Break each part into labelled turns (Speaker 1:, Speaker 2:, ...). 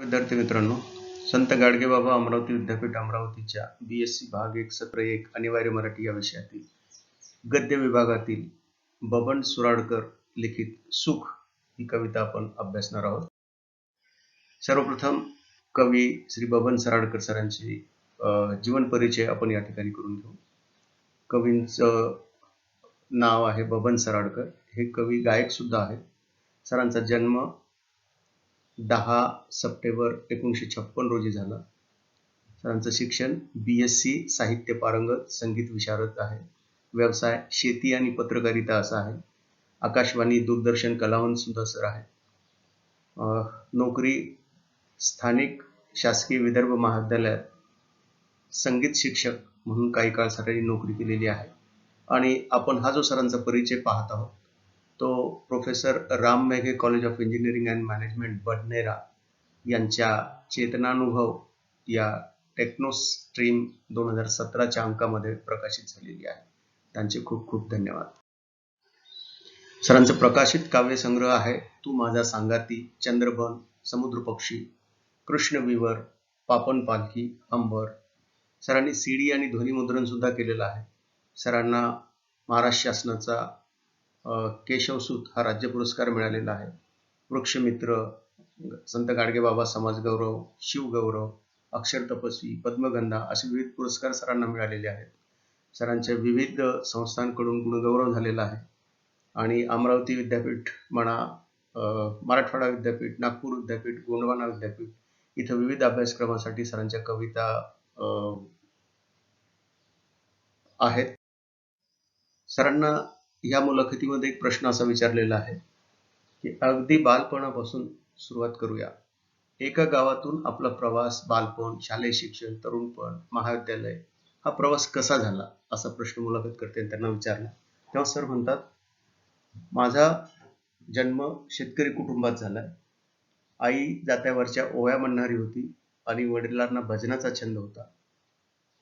Speaker 1: विद्यार्थी मित्रांनो संत गाडगेबाबा अमरावती विद्यापीठ अमरावतीच्या बी एस सी भाग एक सत्र एक अनिवार्य मराठी या विषयातील गद्य विभागातील बबन सुराडकर लिखित सुख ही कविता आपण अभ्यासणार आहोत. सर्वप्रथम कवी श्री बबन सराडकर सरांची जीवन परिचय आपण या ठिकाणी करून घेऊ. कवींचं नाव आहे बबन सराडकर. हे कवी गायक सुद्धा आहेत. सरांचा जन्म दहा सप्टेंबर एकोणीसशे छप्पन रोजी झाला. सरांचं शिक्षण बी एस सी साहित्य पारंगत संगीत विशारद आहे. व्यवसाय शेती आणि पत्रकारिता असा आहे. आकाशवाणी दूरदर्शन कलावंत सुद्धा सर आहे. नोकरी स्थानिक शासकीय विदर्भ महाविद्यालयात संगीत शिक्षक म्हणून काही काळ सरांनी नोकरी केलेली आहे. आणि आपण हा जो सरांचा परिचय पाहत आहोत तो professor Ram Meghe college of engineering and management Badnera यांच्या चेतनानुभव या टेक्नो स्ट्रीम दोन हजार सतराच्या अंकामध्ये प्रकाशित झालेली आहे. त्यांचे खूप खूप धन्यवाद. सरांचं प्रकाशित काव्यसंग्रह आहे तू माझा सांगाती चंद्रबन समुद्र पक्षी कृष्णविवर पापन पालखी अंबर. सरांनी सीडी आणि ध्वनिमुद्रण सुद्धा केलेलं आहे. सरांना महाराष्ट्र शासनाचा केशवसूत हा राज्य पुरस्कार मिळालेला आहे. वृक्षमित्र संत गाडगेबाबा समाजगौरव शिवगौरव अक्षर तपस्वी पद्मगंधा असे विविध पुरस्कार सरांना मिळालेले आहेत. सरांच्या विविध संस्थांकडून गुणगौरव झालेला आहे. आणि अमरावती विद्यापीठ म्हणा मराठवाडा विद्यापीठ नागपूर विद्यापीठ गोंडवाना विद्यापीठ इथं विविध अभ्यासक्रमासाठी सरांच्या कविता आहेत. सरांना या मुलाखतीमध्ये एक प्रश्न असा विचारलेला आहे की अगदी बालपणापासून सुरुवात करूया. एका गावातून आपला प्रवास बालपण शालेय शिक्षण तरुणपण महाविद्यालय हा प्रवास कसा झाला असा प्रश्न मुलाखत करते त्यांना विचारला. तेव्हा सर म्हणतात माझा जन्म शेतकरी कुटुंबात झालाय आई जात्यावरच्या ओव्या म्हणणारी होती आणि वडिलांना भजनाचा छंद होता.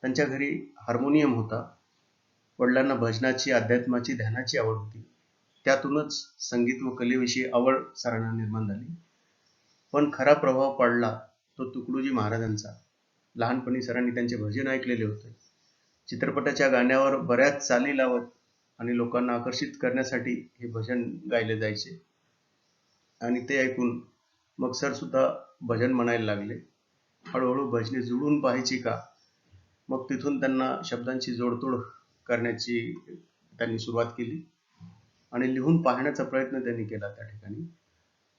Speaker 1: त्यांच्या घरी हार्मोनियम होता. वडिलांना भजनाची अध्यात्माची ध्यानाची आवड होती. त्यातूनच संगीत व कलेविषयी आवड सरांना निर्माण झाली. पण खरा प्रभाव पडला तो तुकडोजी महाराजांचा. लहानपणी सरांनी त्यांचे भजन ऐकलेले होते. चित्रपटाच्या गाण्यावर बऱ्याच चाली लावत आणि लोकांना आकर्षित करण्यासाठी हे भजन गायले जायचे. आणि ते ऐकून मग सर सुद्धा भजन म्हणायला लागले. हळूहळू भजने जुळून पाहायची का? मग तिथून त्यांना शब्दांची जोडतोड करण्याची त्यांनी सुरुवात केली. आणि लिहून पाहण्याचा प्रयत्न त्यांनी केला त्या ठिकाणी.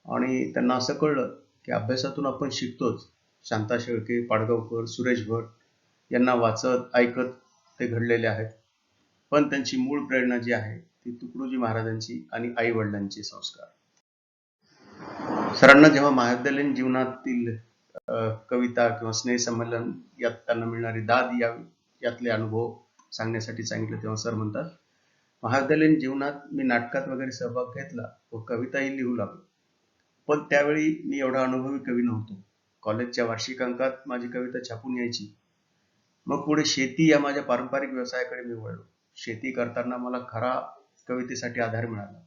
Speaker 1: आणि त्यांना असं कळलं की अभ्यासातून आपण शिकतोच. शांता शेळके पाडगावकर सुरेश भट यांना वाचत ऐकत ते घडलेले आहेत. पण त्यांची मूळ प्रेरणा जी आहे ती तुकडोजी महाराजांची आणि आई वडिलांचे संस्कार. सरांना जेव्हा महाविद्यालयीन जीवनातील कविता किंवा स्नेहसंमेलन यात त्यांना मिळणारी दाद या यातले अनुभव सांगण्यासाठी सांगितलं तेव्हा सर म्हणतात महाविद्यालयीन जीवनात मी नाटकात वगैरे सहभाग घेतला व कविताही लिहू लागलो. पण त्यावेळी मी एवढा अनुभवी कवी नव्हतो. कॉलेजच्या वार्षिकांकात माझी कविता छापून यायची. मग पुढे शेती या माझ्या पारंपरिक व्यवसायाकडे मी वळलो. शेती करताना मला खरा कवितेसाठी आधार मिळाला.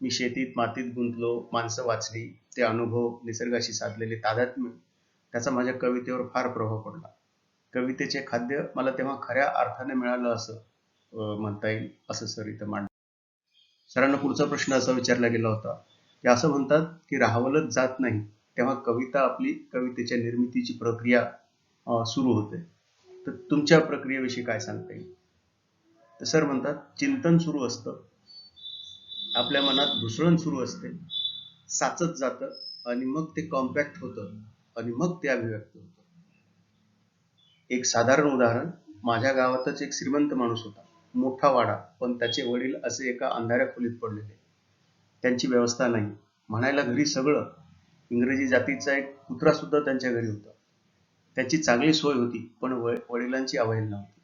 Speaker 1: मी शेतीत मातीत गुंतलो माणसं वाचली. ते अनुभव निसर्गाशी साधलेले तादात्म्य. त्याचा माझ्या कवितेवर फार प्रभाव पडला. कवितेचे खाद्य मला तेव्हा खऱ्या अर्थाने मिळालं असं म्हणता येईल असं सर इथं मांड सरांना पुढचा प्रश्न असा विचारला गेला होता की असं म्हणतात की राहवलच जात नाही तेव्हा कविता आपली कवितेच्या निर्मितीची प्रक्रिया सुरू होते. तर तुमच्या प्रक्रियेविषयी काय सांगता येईल? तर सर म्हणतात चिंतन सुरू असतं. आपल्या मनात घुसळण सुरू असते. साचत जातं आणि मग ते कॉम्पॅक्ट होतं आणि मग ते अभिव्यक्त होतं. एक साधारण उदाहरण माझ्या गावातच एक श्रीमंत माणूस होता मोठा वाडा पण त्याचे वडील असे एका अंधाऱ्या खोलीत पडलेले. त्यांची व्यवस्था नाही. म्हणायला घरी सगळं इंग्रजी जातीचा एक कुत्रा सुद्धा त्यांच्या घरी होता. त्याची चांगली सोय होती पण व- वडिलांची अवहेलना होती.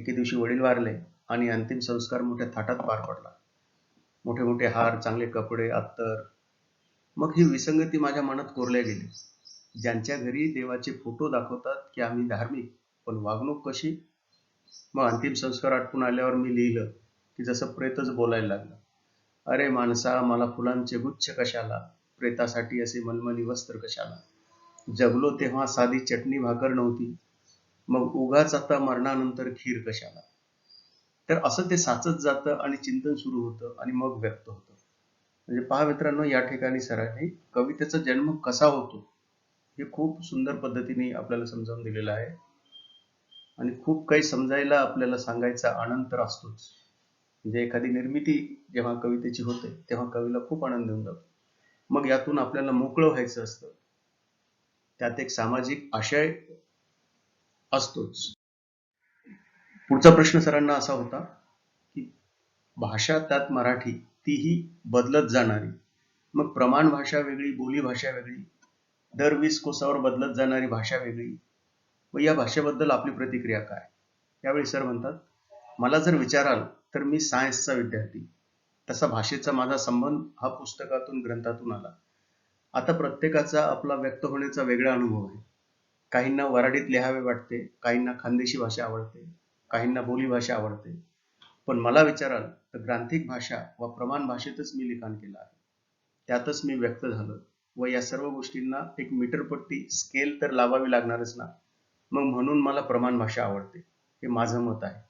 Speaker 1: एके दिवशी वडील वारले आणि अंतिम संस्कार मोठ्या थाटात पार पडला. मोठे मोठे हार चांगले कपडे अत्तर. मग ही विसंगती माझ्या मनात कोरल्या गेली. ज्यांच्या घरी देवाचे फोटो दाखवतात की आम्ही धार्मिक पण वागणूक कशी? मग अंतिम संस्कार आटपून आल्यावर मी लिहिलं की जसं प्रेतच बोलायला लागलं. अरे माणसा मला फुलांचे गुच्छ कशाला? प्रेतासाठी असे मनमनी वस्त्र कशाला? जगलो तेव्हा साधी चटणी भाकर नव्हती. मग उगाच आता मरणानंतर खीर कशाला? तर असं ते साचत जातं आणि चिंतन सुरू होतं आणि मग व्यक्त होतं. म्हणजे पहा मित्रांनो या ठिकाणी सरांनी कवितेचा जन्म कसा होतो? हे खूप सुंदर पद्धतीने आपल्याला समजावून दिलेलं आहे. आणि खूप काही समजायला आपल्याला सांगायचा आनंद तर असतोच. म्हणजे एखादी निर्मिती जेव्हा कवितेची होते तेव्हा कवीला खूप आनंद येऊन जातो. मग यातून आपल्याला मोकळं व्हायचं असतं. त्यात एक सामाजिक आशय असतोच. पुढचा प्रश्न सरांना असा होता की भाषा त्यात मराठी तीही बदलत जाणारी. मग प्रमाण भाषा वेगळी बोली भाषा वेगळी दर वीस कोसावर बदलत जाणारी भाषा वेगळी. व या भाषेबद्दल आपली प्रतिक्रिया काय? यावेळी सर म्हणतात मला जर विचाराल तर मी सायन्सचा विद्यार्थी. तसा भाषेचा माझा संबंध हा पुस्तकातून ग्रंथातून आला. आता प्रत्येकाचा आपला व्यक्त होण्याचा वेगळा अनुभव आहे. काहींना वराडीत लिहावे वाटते काहींना खानदेशी भाषा आवडते काहींना बोली भाषा आवडते. पण मला विचाराल तर ग्रांथिक भाषा व प्रमाण भाषेतच मी लिखाण केलं आहे. त्यातच मी व्यक्त झालो. व या सर्व गोष्टींना एक मीटरपट्टी स्केल तर लावावी लागणारच ना. मग म्हणून मला प्रमाण भाषा आवडते. हे माझं मत आहे.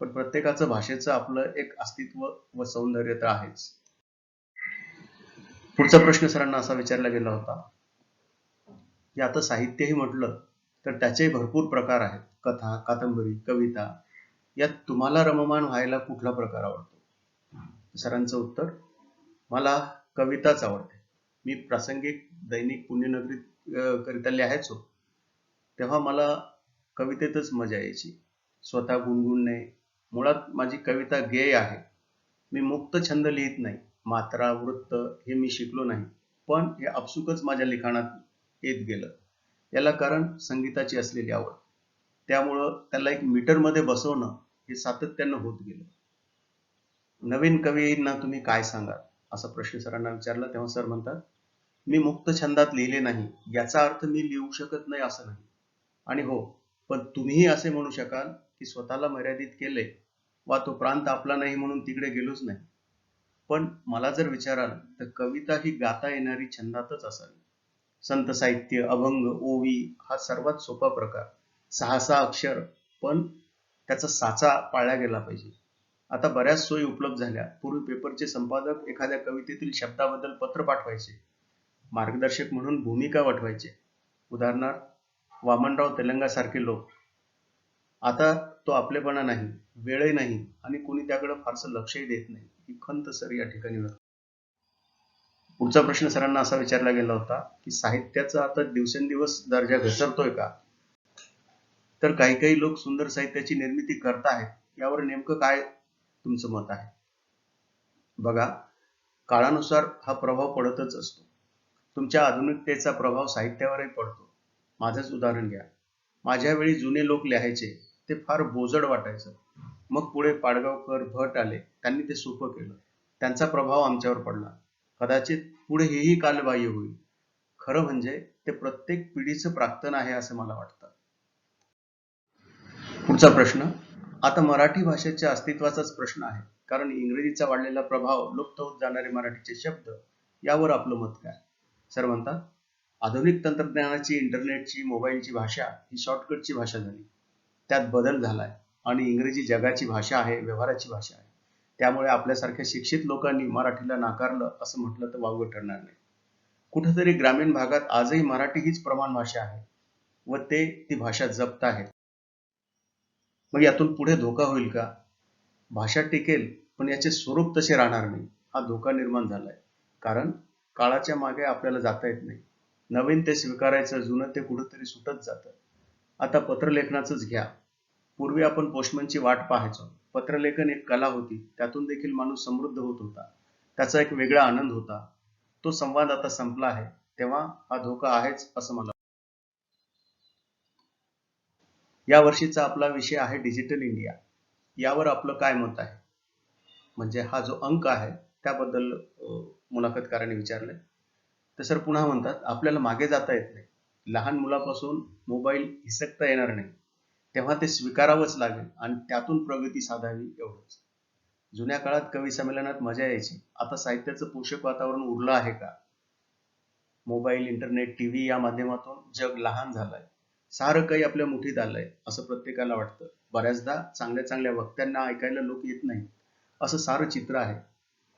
Speaker 1: पण प्रत्येकाचं भाषेचं आपलं एक अस्तित्व व सौंदर्य तर आहेच. पुढचा प्रश्न सरांना असा विचारला गेला होता. की आता साहित्यही म्हटलं तर त्याचे भरपूर प्रकार आहेत. कथा कादंबरी कविता. यात तुम्हाला रममान व्हायला कुठला प्रकार आवडतो? सरांचं उत्तर मला कविताच आवडते. मी प्रासंगिक दैनिक पुण्यनगरीत करिता लिहायचो तेव्हा मला कवितेतच मजा यायची. स्वतः गुणगुणणे. मुळात माझी कविता गेय आहे. मी मुक्त छंद लिहित नाही. मात्रा वृत्त हे मी शिकलो नाही. पण हे आपसुकच माझ्या लिखाणात येत गेलं. याला कारण संगीताची असलेली आवड. त्यामुळं त्याला एक मीटरमध्ये बसवणं हे सातत्यानं होत गेलं. नवीन कवींना तुम्ही काय सांगाल? असा प्रश्न सरांना विचारला तेव्हा सर म्हणतात मी मुक्त छंदात लिहिले नाही याचा अर्थ मी लिहू शकत नाही असं नाही. आणि हो पण तुम्हीही असे म्हणू शकाल की स्वतःला मर्यादित केले वा तो प्रांत आपला नाही म्हणून तिकडे गेलोच नाही. पण मला जर विचाराल तर कविता ही गाता येणारी छंदातच असावी. संत साहित्य अभंग ओवी हा सर्वात सोपा प्रकार. सहा सहा अक्षर पण त्याचा साचा पाळला गेला पाहिजे. आता बऱ्याच सोयी उपलब्ध झाल्या. पूर्वी पेपरचे संपादक एखाद्या कवितेतील शब्दाबद्दल पत्र पाठवायचे. मार्गदर्शक म्हणून भूमिका वाटवायचे उदाहरणार्थ वामनराव तेलंगा सारखे लोक. आता तो आपलेपणा नाही वेळही नाही आणि कोणी त्याकडे फारसं लक्षही देत नाही. ही खंत सर या ठिकाणी पुढचा प्रश्न सरांना असा विचारला गेला होता की साहित्याचा आता दिवसेंदिवस दर्जा घसरतोय का? तर काही काही लोक सुंदर साहित्याची निर्मिती करतायत यावर नेमकं काय तुमचं मत आहे. बघा काळानुसार हा प्रभाव पडतच असतो. तुमच्या आधुनिकतेचा प्रभाव साहित्यावरही पडतो. माझंच उदाहरण घ्या. माझ्या वेळी जुने लोक लिहायचे ते फार बोजड वाटायचं. मग पुढे पाडगावकर भट आले त्यांनी ते सोपं केलं. त्यांचा प्रभाव आमच्यावर पडला. कदाचित पुढे हेही कालबाह्य होईल. खरं म्हणजे ते प्रत्येक पिढीचं प्राक्तन आहे असं मला वाटतं. पुढचा प्रश्न आता मराठी भाषेच्या अस्तित्वाचाच प्रश्न आहे. कारण इंग्रजीचा वाढलेला प्रभाव लुप्त होत जाणारे मराठीचे शब्द यावर आपलं मत काय? सर म्हणतात आधुनिक तंत्रज्ञानाची इंटरनेटची मोबाईलची भाषा ही शॉर्टकटची भाषा झाली. त्यात बदल झालाय आणि इंग्रजी जगाची भाषा आहे व्यवहाराची भाषा आहे. त्यामुळे आपल्यासारख्या शिक्षित लोकांनी मराठीला नाकारलं असं म्हटलं तर वावगं ठरणार नाही. कुठेतरी ग्रामीण भागात आजही मराठी हीच प्रमाण भाषा आहे व ते ती भाषा जपत आहेत. मग यातून पुढे धोका होईल का? भाषा टिकेल पण याचे स्वरूप तसे राहणार नाही. हा धोका निर्माण झालाय. कारण काळाच्या मागे आपल्याला जाता येत नाही. नवीन ते स्वीकारायचं जुनं ते कुठंतरी सुटत जातं. आता पत्रलेखनाचंच घ्या. पूर्वी आपण पोस्टमनची वाट पाहायचो. पत्रलेखन एक कला होती. त्यातून देखील माणूस समृद्ध होत होता. त्याचा एक वेगळा आनंद होता. तो संवाद आता संपला आहे. तेव्हा हा धोका आहेच असं मला या वर्षीचा आपला विषय आहे डिजिटल इंडिया यावर आपलं काय मत आहे? म्हणजे हा जो अंक आहे त्याबद्दल मुलाखतकाराने विचारलंय. तर सर पुन्हा म्हणतात आपल्याला मागे जाता येत नाही. लहान मुलापासून मोबाईल हिसकता येणार नाही. तेव्हा ते स्वीकारावंच लागेल आणि त्यातून प्रगती साधावी एवढंच. जुन्या काळात कवी संमेलनात मजा यायची. आता साहित्याचं पोषक वातावरण उरलं आहे का? मोबाईल इंटरनेट टी व्ही या माध्यमातून जग लहान झालंय. सारं काही आपल्या मुठीत आलंय असं प्रत्येकाला वाटतं. बऱ्याचदा चांगल्या चांगल्या वक्त्यांना ऐकायला लोक येत नाहीत. असं सारं चित्र आहे.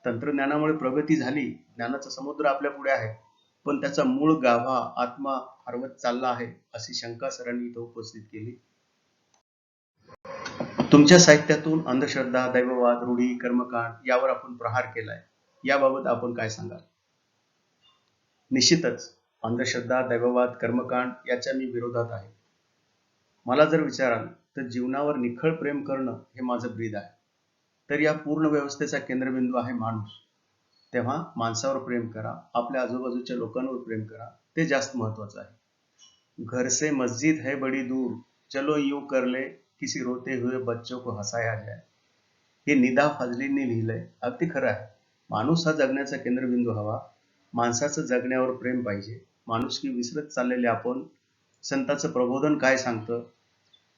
Speaker 1: तंत्रज्ञानामुळे प्रगती झाली ज्ञानाचा समुद्र आपल्या पुढे आहे. पण त्याचा मूळ गाभा आत्मा हरवत चालला आहे अशी शंका सरांनी इथं उपस्थित केली. तुमच्या साहित्यातून अंधश्रद्धा दैववाद रूढी कर्मकांड यावर आपण प्रहार केलाय. याबाबत आपण काय सांगाल? निश्चितच. अंधश्रद्धा दैववाद कर्मकांड याच्या मी विरोधात आहे. मला जर विचाराल तर जीवनावर निखळ प्रेम करणं हे माझं ब्रीद आहे. तर या पूर्ण व्यवस्थेचा केंद्रबिंदू आहे माणूस. तेव्हा माणसावर प्रेम करा आपल्या आजूबाजूच्या लोकांवर प्रेम करा ते जास्त महत्वाचं आहे. घर से मस्जिद है बड़ी दूर चलो यू करले किसी रोते हुए बच्चों को हसाया जाए. हे निदा फाजलींनी लिहिलंय अगदी खरं आहे. माणूस हा जगण्याचा केंद्रबिंदू हवा. माणसाचं जगण्यावर प्रेम पाहिजे. माणुसकी विसरत चाललेले आपण संताचं प्रबोधन काय सांगतं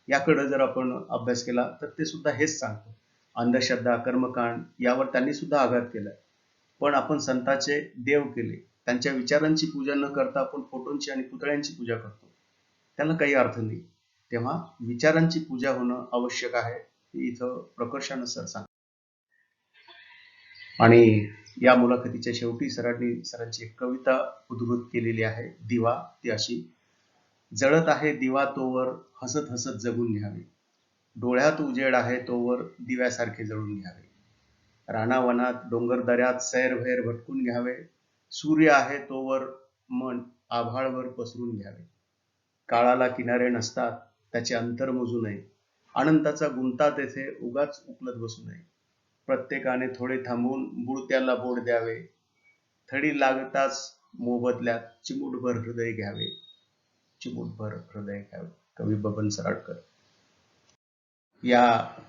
Speaker 1: याकडे जर आपण अभ्यास केला तर ते सुद्धा हेच सांगतं. अंधश्रद्धा कर्मकांड यावर त्यांनी सुद्धा आघात केलाय. पण आपण संताचे देव केले. त्यांच्या विचारांची पूजा न करता आपण फोटोंची आणि पुतळ्यांची पूजा करतो. त्याला काही अर्थ नाही. तेव्हा विचारांची पूजा होणं आवश्यक आहे हे इथं प्रकर्षानं सर सांग आणि या मुलाखतीच्या शेवटी सरांनी सरांची एक कविता उद्धृत केलेली आहे दिवा ती अशी जळत आहे दिवा तोवर हसत हसत जगून घ्यावे. डोळ्यात उजेड आहे तोवर दिव्यासारखे जळून घ्यावे. रानावनात डोंगरदऱ्यात सैरभैर भटकून घ्यावे. सूर्य आहे तोवर मन आभाळवर पसरून घ्यावे. काळाला किनारे नसतात त्याचे अंतर मोजू नये. अनंताचा गुंता तेथे उगाच उकलत बसू नये. प्रत्येकाने थोडे थांबून बुडत्याला बोट द्यावे. थडी लागताच मोबदल्यात चिमूटभर हृदय घ्यावे. चिमूटभर हृदय घ्यावे. कवी बबन सराडकर. या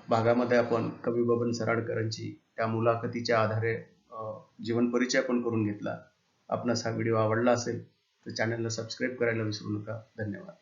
Speaker 1: भागामध्ये आपण कवी बबन सराडकरांची त्या मुलाखतीच्या आधारे जीवन परिचय पण करून घेतला. आपणास हा व्हिडिओ आवडला असेल तर चॅनलला सबस्क्राईब करायला विसरू नका. धन्यवाद.